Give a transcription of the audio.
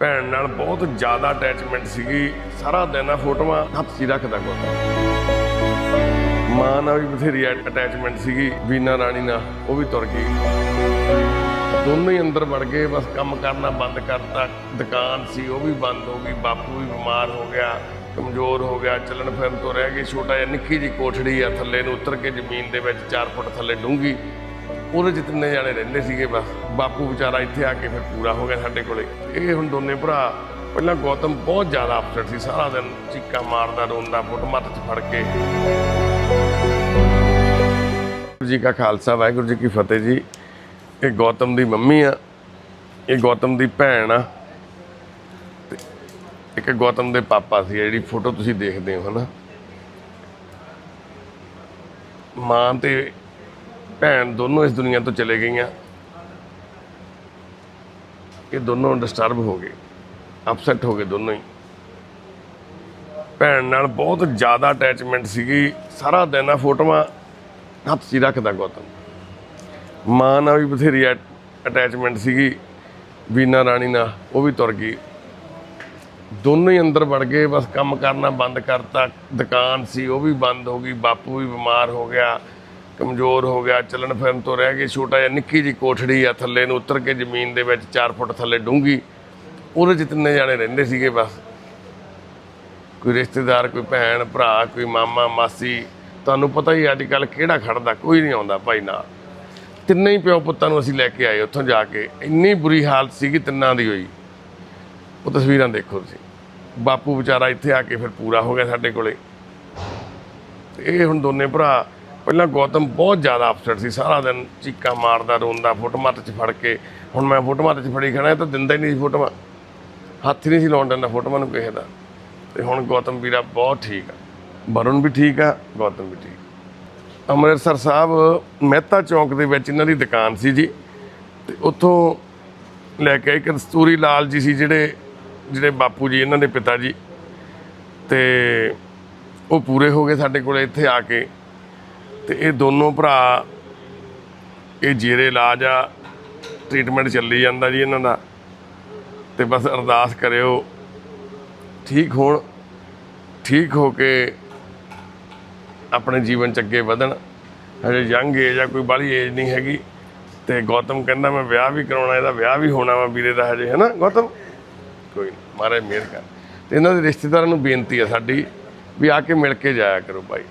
ਭੈਣ ਨਾਲ ਬਹੁਤ ਜ਼ਿਆਦਾ ਅਟੈਚਮੈਂਟ ਸੀਗੀ। ਸਾਰਾ ਦਿਨ ਆ ਫੋਟੋਆਂ ਹੱਥ 'ਚ ਰੱਖਦਾ ਕੋਤਾ ਮਾਂ ਨਾਲ ਵੀ ਬਥੇਰੀ ਅਟੈਚਮੈਂਟ ਸੀਗੀ, ਵੀਨਾ ਰਾਣੀ ਨਾਲ, ਉਹ ਵੀ ਤੁਰ ਗਈ। ਦੋਨੋਂ ਹੀ ਅੰਦਰ ਵੜ ਗਏ, ਬਸ ਕੰਮ ਕਰਨਾ ਬੰਦ ਕਰਤਾ। ਦੁਕਾਨ ਸੀ, ਉਹ ਵੀ ਬੰਦ ਹੋ ਗਈ, ਬਾਪੂ ਵੀ ਬਿਮਾਰ ਹੋ ਗਿਆ, ਕਮਜ਼ੋਰ ਹੋ ਗਿਆ, ਚੱਲਣ ਫਿਰਨ ਤੋਂ ਰਹਿ ਗਏ। ਛੋਟਾ ਜਿਹਾ ਨਿੱਕੀ ਜੀ ਕੋਠੜੀ ਆ, ਥੱਲੇ ਨੂੰ ਉਤਰ ਕੇ ਜ਼ਮੀਨ ਦੇ ਵਿੱਚ 4 ਫੁੱਟ ਥੱਲੇ ਡੂੰਗੀ ਉਹਦੇ ਚ ਤਿੰਨੇ ਜਾਣੇ ਰਹਿੰਦੇ ਸੀਗੇ ਬਸ। ਬਾਪੂ ਵਿਚਾਰਾ ਇੱਥੇ ਆ ਕੇ ਫਿਰ ਪੂਰਾ ਹੋ ਗਿਆ ਸਾਡੇ ਕੋਲੇ। ਇਹ ਹੁਣ ਦੋਨੇ ਭਰਾ, ਪਹਿਲਾਂ ਗੌਤਮ ਬਹੁਤ ਜ਼ਿਆਦਾ ਅਪਸੈਟ ਸੀ, ਸਾਰਾ ਦਿਨ ਚੀਕਾਂ ਮਾਰਦਾ, ਰੋਂਦਾ ਫੁੱਟ ਮੱਤ ਚ ਫੜ ਕੇ। ਵਾਹਿਗੁਰੂ ਜੀ ਕਾ ਖਾਲਸਾ, ਵਾਹਿਗੁਰੂ ਜੀ ਕੀ ਫਤਿਹ ਜੀ। ਇਹ ਗੌਤਮ ਦੀ ਮੰਮੀ ਆ, ਇਹ ਗੌਤਮ ਦੀ ਭੈਣ ਆ। ਤੇ ਇੱਕ ਗੌਤਮ ਦੇ ਪਾਪਾ ਸੀ ਜਿਹੜੀ ਫੋਟੋ ਤੁਸੀਂ ਦੇਖਦੇ ਹੋ ਹਨਾ ਮਾਂ ਤੇ ਭੈਣ ਦੋਨੋਂ ਇਸ ਦੁਨੀਆ ਤੋਂ ਚਲੇ ਗਈਆਂ ਇਹ ਦੋਨੋਂ ਡਿਸਟਰਬ ਹੋ ਗਏ ਅਪਸੈਟ ਹੋ ਗਏ ਦੋਨੋਂ ਹੀ। ਭੈਣ ਨਾਲ ਬਹੁਤ ਜ਼ਿਆਦਾ ਅਟੈਚਮੈਂਟ ਸੀਗੀ, ਸਾਰਾ ਦਿਨ ਆ ਫੋਟੋਆਂ ਹੱਥ 'ਚ ਰੱਖਦਾ ਗੌਤਮ। ਮਾਂ ਨਾਲ ਵੀ ਬਥੇਰੀ ਅਟੈਚਮੈਂਟ ਸੀਗੀ ਵੀਨਾ ਰਾਣੀ ਨਾਲ, ਉਹ ਵੀ ਤੁਰ ਗਈ। ਦੋਨੋਂ ਹੀ ਅੰਦਰ ਵੜ ਗਏ, ਬਸ ਕੰਮ ਕਰਨਾ ਬੰਦ ਕਰਤਾ, ਦੁਕਾਨ ਸੀ, ਉਹ ਵੀ ਬੰਦ ਹੋ ਗਈ, ਬਾਪੂ ਵੀ ਬਿਮਾਰ ਹੋ ਗਿਆ। ਕਮਜ਼ੋਰ ਹੋ ਗਿਆ, ਚੱਲਣ ਫਿਰਨ ਤੋਂ ਰਹਿ ਗਏ, ਛੋਟਾ ਜਿਹਾ ਨਿੱਕੀ ਜੀ ਕੋਠੜੀ ਆ ਥੱਲੇ ਨੂੰ, ਉਤਰ ਕੇ ਜ਼ਮੀਨ ਦੇ ਵਿੱਚ 4 ਫੁੱਟ ਥੱਲੇ ਡੂੰਗੀ ਉਹਦੇ ਚ ਤਿੰਨੇ ਜਾਣੇ ਰਹਿੰਦੇ ਸੀਗੇ ਬਸ। ਕੋਈ ਰਿਸ਼ਤੇਦਾਰ, ਕੋਈ ਭੈਣ, ਭਰਾ, ਕੋਈ ਮਾਮਾ, ਮਾਸੀ, ਤੁਹਾਨੂੰ ਪਤਾ ਹੀ ਅੱਜ ਕੱਲ ਕਿਹੜਾ ਖੜਦਾ, ਕੋਈ ਨਹੀਂ ਆਉਂਦਾ ਭਾਈ ਨਾਲ। ਤਿੰਨੇ ਹੀ ਪਿਓ ਪੁੱਤਾਂ ਨੂੰ ਅਸੀਂ ਲੈ ਕੇ ਆਏ ਉੱਥੋਂ ਜਾ ਕੇ। ਇੰਨੀ ਬੁਰੀ ਹਾਲਤ ਸੀਗੀ ਤਿੰਨਾਂ ਦੀ ਹੋਈ। ਉਹ ਤਸਵੀਰਾਂ ਦੇਖੋ ਤੁਸੀਂ। ਬਾਪੂ ਵਿਚਾਰਾ ਇੱਥੇ ਆ ਕੇ ਫਿਰ ਪੂਰਾ ਹੋ ਗਿਆ ਸਾਡੇ ਕੋਲੇ। ਤੇ ਇਹ ਹੁਣ ਦੋਨੇ ਭਰਾ ਪਹਿਲਾਂ ਗੌਤਮ ਬਹੁਤ ਜ਼ਿਆਦਾ ਅਪਸੈਟ ਸੀ, ਸਾਰਾ ਦਿਨ ਚੀਕਾਂ ਮਾਰਦਾ, ਰੋਂਦਾ ਫੁੱਟ ਮੱਤ 'ਚ ਫੜ ਕੇ, ਹੁਣ ਮੈਂ ਫੁੱਟ ਮੱਤ 'ਚ ਫੜੀ ਖੜਾ ਇਹ ਤਾਂ ਦਿੰਦਾ ਹੀ ਨਹੀਂ ਸੀ ਫੋਟੋਆਂ ਹੱਥ ਨਹੀਂ ਸੀ ਲਾਉਣ ਦਿੰਦਾ ਫੋਟੋਆਂ ਨੂੰ ਕਿਸੇ ਦਾ। ਤੇ ਹੁਣ ਗੌਤਮ ਵੀਰਾ ਬਹੁਤ ਠੀਕ ਆ। ਵਰੁਣ ਵੀ ਠੀਕ ਆ, ਗੌਤਮ ਵੀ ਠੀਕ। ਅੰਮ੍ਰਿਤਸਰ ਸਾਹਿਬ, ਮਹਿਤਾ ਚੌਂਕ ਦੇ ਵਿੱਚ ਇਹਨਾਂ ਦੀ ਦੁਕਾਨ ਸੀ ਜੀ। ਤੇ ਉੱਥੋਂ ਲੈ ਕੇ ਇੱਕ ਕਸਤੂਰੀ ਲਾਲ ਜੀ ਸੀ, ਜਿਹੜੇ ਜਿਹੜੇ ਬਾਪੂ ਜੀ, ਇਹਨਾਂ ਦੇ ਪਿਤਾ ਜੀ। ਤੇ ਉਹ ਪੂਰੇ ਹੋ ਗਏ ਸਾਡੇ ਕੋਲ, ਇੱਥੇ ਆ ਕੇ ਤੇ ਇਹ ਦੋਨੋਂ ਭਰਾ ਇਹ ਜੇਰੇ ਇਲਾਜ ਆ ਟ੍ਰੀਟਮੈਂਟ ਚੱਲੀ ਜਾਂਦਾ ਜੀ ਇਹਨਾਂ ਦਾ। ਤੇ ਬਸ ਅਰਦਾਸ ਕਰਿਓ ਠੀਕ ਹੋਣ ਠੀਕ ਹੋ ਕੇ ਆਪਣੇ ਜੀਵਨ ਚ ਅੱਗੇ ਵਧਣ। ਹਜੇ ਯੰਗ ਏਜ ਆ ਕੋਈ ਬਾਹਲੀ ਏਜ ਨਹੀਂ ਹੈਗੀ। ਤੇ ਗੌਤਮ ਕਹਿੰਦਾ ਮੈਂ ਵਿਆਹ ਵੀ ਕਰਾਉਣਾ ਇਹਦਾ ਵਿਆਹ ਵੀ ਹੋਣਾ ਵਾ ਵੀਰੇ ਦਾ ਹਜੇ ਹੈਨਾ ਗੌਤਮ? ਕੋਈ ਨੀ, ਮਹਾਰਾਜ ਮਿਹਰ ਕਰ। ਤੇ ਇਹਨਾਂ ਦੇ ਰਿਸ਼ਤੇਦਾਰਾਂ ਨੂੰ ਬੇਨਤੀ ਆ ਸਾਡੀ ਵੀ ਆ ਕੇ ਮਿਲ ਕੇ ਜਾਇਆ ਕਰੋ ਭਾਈ।